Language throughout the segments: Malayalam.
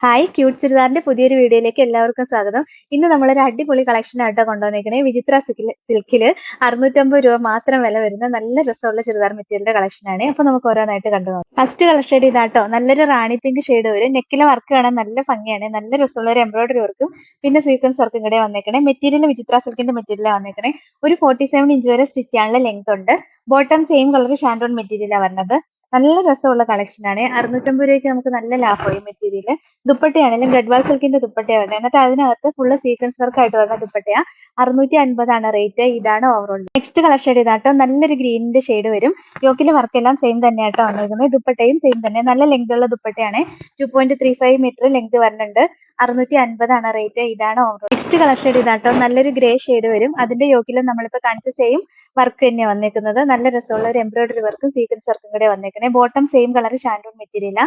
ഹായ് ക്യൂട്ട് ചുരിദാറിന്റെ പുതിയൊരു വീഡിയോയിലേക്ക് എല്ലാവർക്കും സ്വാഗതം. ഇന്ന് നമ്മളൊരു അടിപൊളി കളക്ഷൻ ആയിട്ടോ കൊണ്ടുവന്നേക്കണേ. വിചിത്ര സിൽക്കിൽ അറുന്നൂറ്റമ്പത് രൂപ മാത്രം വില വരുന്ന നല്ല രസമുള്ള ചുരിദാർ മെറ്റീരിയലിന്റെ കളക്ഷൻ ആണ്. അപ്പൊ നമുക്ക് ഓരോന്നായിട്ട് കണ്ടു നോക്കാം. ഫസ്റ്റ് കളർ ഇതാട്ടോ. നല്ലൊരു റാണി പിങ്ക് ഷെയ്ഡ് വരും. നെക്കിലെ വർക്ക് കാണാൻ നല്ല ഭംഗിയാണ്. നല്ല രസമുള്ള ഒരു എംബ്രോയിഡറി വർക്കും പിന്നെ സീക്വൻസ് വർക്കും കൂടെ വന്നേക്കണേ. മെറ്റീരിയൽ വിചിത്ര സിൽക്കിന്റെ മെറ്റീരിയൽ വന്നേക്കണേ. ഒരു ഫോർട്ടി സെവൻ ഇഞ്ച് വരെ സ്റ്റിച്ച് ചെയ്യാനുള്ള ലെങ്ത് ഉണ്ട്. ബോട്ടം സെയിം കളർ ഷാൻഡോൺ മെറ്റീരിയലാണ് വരുന്നത് നല്ല രസമുള്ള കളക്ഷൻ ആണ്. അറുന്നൂറ്റമ്പത് രൂപയ്ക്ക് നമുക്ക് നല്ല ലാഭമായി മെറ്റീരിയൽ ദുപ്പട്ടയാണെങ്കിലും ഗഡ്വാൾ സിൽക്കിന്റെ ദുപ്പട്ടയാണ്. വരുന്നത് എന്നിട്ട് അതിനകത്ത് ഫുള്ള് സീക്വൻസ് വർക്ക് ആയിട്ട് വരുന്ന ദുപ്പട്ടയാ. അറുന്നൂറ്റി അൻപതാണ് റേറ്റ് ഇതാണ് ഓവറോൾ നെക്സ്റ്റ് കളർ ഷെയ്ഡ് ഇതാട്ടോ. നല്ലൊരു ഗ്രീനിന്റെ ഷെയ്ഡ് വരും. യോക്കിലെ വർക്ക് എല്ലാം സെയിം തന്നെയാട്ടോ വന്നിരിക്കുന്നത് ദുപ്പട്ടയും സെയിം തന്നെ. നല്ല ലെങ്ത് ഉള്ള ദുപ്പട്ടയാണ്. Two point three five metre length വരുന്നുണ്ട് അറുന്നൂറ്റി അൻപതാണ് റേറ്റ് ഇതാണ് ഓവർ നെക്സ്റ്റ് കളർ ഷെയ്ഡ് ഇതാട്ടോ. നല്ലൊരു ഗ്രേ ഷെയ്ഡ് വരും. അതിന്റെ യോക്കിലും നമ്മളിപ്പോ കാണിച്ച സെയിം വർക്ക് തന്നെയാണ് വന്നേക്കുന്നത്. നല്ല രസമുള്ള ഒരു എംബ്രോയിഡറി വർക്കും സീക്വൻസ് വർക്കും കൂടെ വന്നേക്കണേ. ബോട്ടം സെയിം കളർ ഷാൻഡൂൺ മെറ്റീരിയല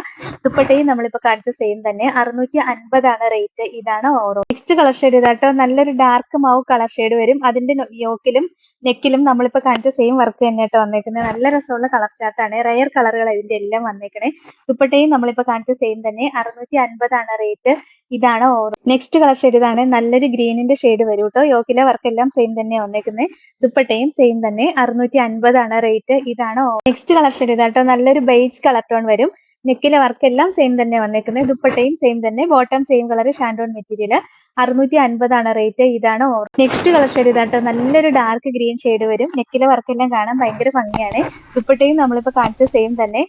ദുപ്പട്ടയും നമ്മളിപ്പോ കാണിച്ച സെയിം തന്നെ. അറുന്നൂറ്റി അൻപതാണ് റേറ്റ് ഇതാണ് ഓറോ നെക്സ്റ്റ് കളർ ഷെയ്ഡ് ഇതാട്ടോ. നല്ലൊരു ഡാർക്ക് മാവ് കളർ ഷെയ്ഡ് വരും. അതിന്റെ യോക്കിലും നെക്കിലും നമ്മളിപ്പോ കാണിച്ച സെയിം വർക്ക് തന്നെയായിട്ട് വന്നേക്കുന്നത്. നല്ല രസമുള്ള കളർ ചാർട്ടാണ് റയർ കളറുകൾ ഇതിന്റെ എല്ലാം വന്നേക്കണേ. ദുപ്പട്ടയും നമ്മളിപ്പോ കാണിച്ച സെയിം തന്നെ. അറുന്നൂറ്റി അൻപതാണ് റേറ്റ് ഇതാണ് ഓവർ നെക്സ്റ്റ് കളർ ഷെയ്ഡ് ഇതാണ്. നല്ലൊരു ഗ്രീനിന്റെ ഷെയ്ഡ് വരും കേട്ടോ യോക്കിലെ വർക്ക് എല്ലാം സെയിം തന്നെ വന്നേക്കുന്നത് ദുപ്പട്ടയും സെയിം തന്നെ. അറുന്നൂറ്റി അൻപതാണ് റേറ്റ് ഇതാണ് നെക്സ്റ്റ് കളർ ഷെയ്ഡ് ഇതാട്ടോ നല്ലൊരു ബെയ്ജ് കളർ ടോൺ വരും. നെക്കിലെ വർക്ക് എല്ലാം സെയിം തന്നെ വന്നേക്കുന്നത് ദുപ്പട്ടയും സെയിം തന്നെ. Bottom same colour shantoon material അറുന്നൂറ്റി അൻപതാണ് റേറ്റ് ഇതാണ് നെക്സ്റ്റ് കളർ ഷെയ്ഡ് ഇതാട്ടോ നല്ലൊരു ഡാർക്ക് ഗ്രീൻ ഷെയ്ഡ് വരും. നെക്കിലെ വർക്ക് എല്ലാം കാണാൻ ഭയങ്കര ഭംഗിയാണ്. ദുപ്പട്ടയും നമ്മളിപ്പോ കാണിച്ച സെയിം തന്നെ.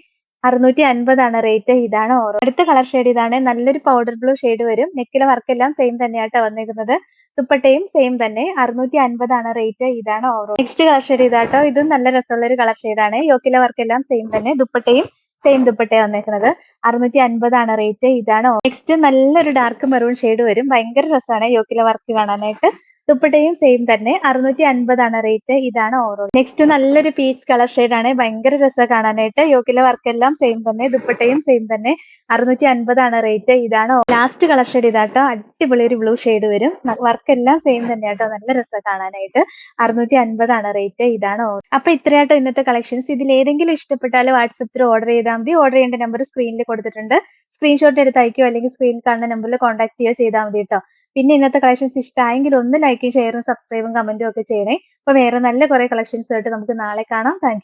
അറുന്നൂറ്റി അൻപതാണ് റേറ്റ് ഇതാണ് ഓറോ. അടുത്ത കളർ ഷെയ്ഡ് ഇതാണ്. നല്ലൊരു പൗഡർ ബ്ലൂ ഷെയ്ഡ് വരും. നെക്കിലെ വർക്ക് എല്ലാം സെയിം തന്നെയാട്ടോ വന്നിരിക്കുന്നത്. ദുപ്പട്ടയും സെയിം തന്നെ. അറുന്നൂറ്റി അൻപതാണ് റേറ്റ് ഇതാണ് ഓറോ. നെക്സ്റ്റ് കളർ ഷെയ്ഡ് ഇതാട്ടോ. ഇതും നല്ല രസമുള്ള ഒരു കളർ ഷെയ്ഡാണ് യോക്കിലെ വർക്ക് എല്ലാം സെയിം തന്നെ. ദുപ്പട്ടയും സെയിം ദുപ്പട്ടയാണ് വന്നേക്കുന്നത് അറുന്നൂറ്റി അൻപതാണ് റേറ്റ് ഇതാണ് നെക്സ്റ്റ് നല്ലൊരു ഡാർക്ക് മെറൂൺ ഷെയ്ഡ് വരും. ഭയങ്കര രസമാണ് യോക്കിലെ വർക്ക് കാണാനായിട്ട്. ദുപ്പട്ടയും സെയിം തന്നെ. അറുന്നൂറ്റി അൻപതാണ് റേറ്റ് ഇതാണ് ഓറോ നെക്സ്റ്റ് നല്ലൊരു പീച്ച് കളർ ഷെയ്ഡ് ആണ്. ഭയങ്കര രസം കാണാനായിട്ട്. യോക്കിലെ വർക്ക് എല്ലാം സെയിം തന്നെ. ദുപ്പട്ടയും സെയിം തന്നെ. അറുന്നൂറ്റി അൻപതാണ് റേറ്റ് ഇതാണ് ലാസ്റ്റ് കളർ ഷെയ്ഡ് ഇതാട്ടോ. അടിപൊളി ഒരു ബ്ലൂ ഷെയ്ഡ് വരും. വർക്ക് എല്ലാം സെയിം തന്നെ കേട്ടോ നല്ല രസം കാണാനായിട്ട്. അറുന്നൂറ്റി അൻപതാണ് റേറ്റ് ഇതാണ് അപ്പൊ ഇത്രയാട്ടോ ഇന്നത്തെ കളക്ഷൻസ് ഇതിൽ ഏതെങ്കിലും ഇഷ്ടപ്പെട്ടാൽ വാട്സപ്പിൽ ഓർഡർ ചെയ്താൽ മതി. ഓർഡർ ചെയ്യേണ്ട നമ്പർ സ്ക്രീനിൽ കൊടുത്തിട്ടുണ്ട്. സ്ക്രീൻഷോട്ട് എടുത്ത് അയക്കുകയോ അല്ലെങ്കിൽ സ്ക്രീനിൽ കാണുന്ന നമ്പറിൽ കോൺടാക്ട് ചെയ്യുകയോ ചെയ്താൽ മതി കേട്ടോ പിന്നെ ഇന്നത്തെ കളക്ഷൻസ് ഇഷ്ടമായെങ്കിൽ ഒന്ന് ലൈക്കും ഷെയറും സബ്സ്ക്രൈബും കമന്റും ഒക്കെ ചെയ്യണേ. അപ്പൊ വേറെ നല്ല കുറെ കളക്ഷൻസ് ആയിട്ട് നമുക്ക് നാളെ കാണാം. താങ്ക്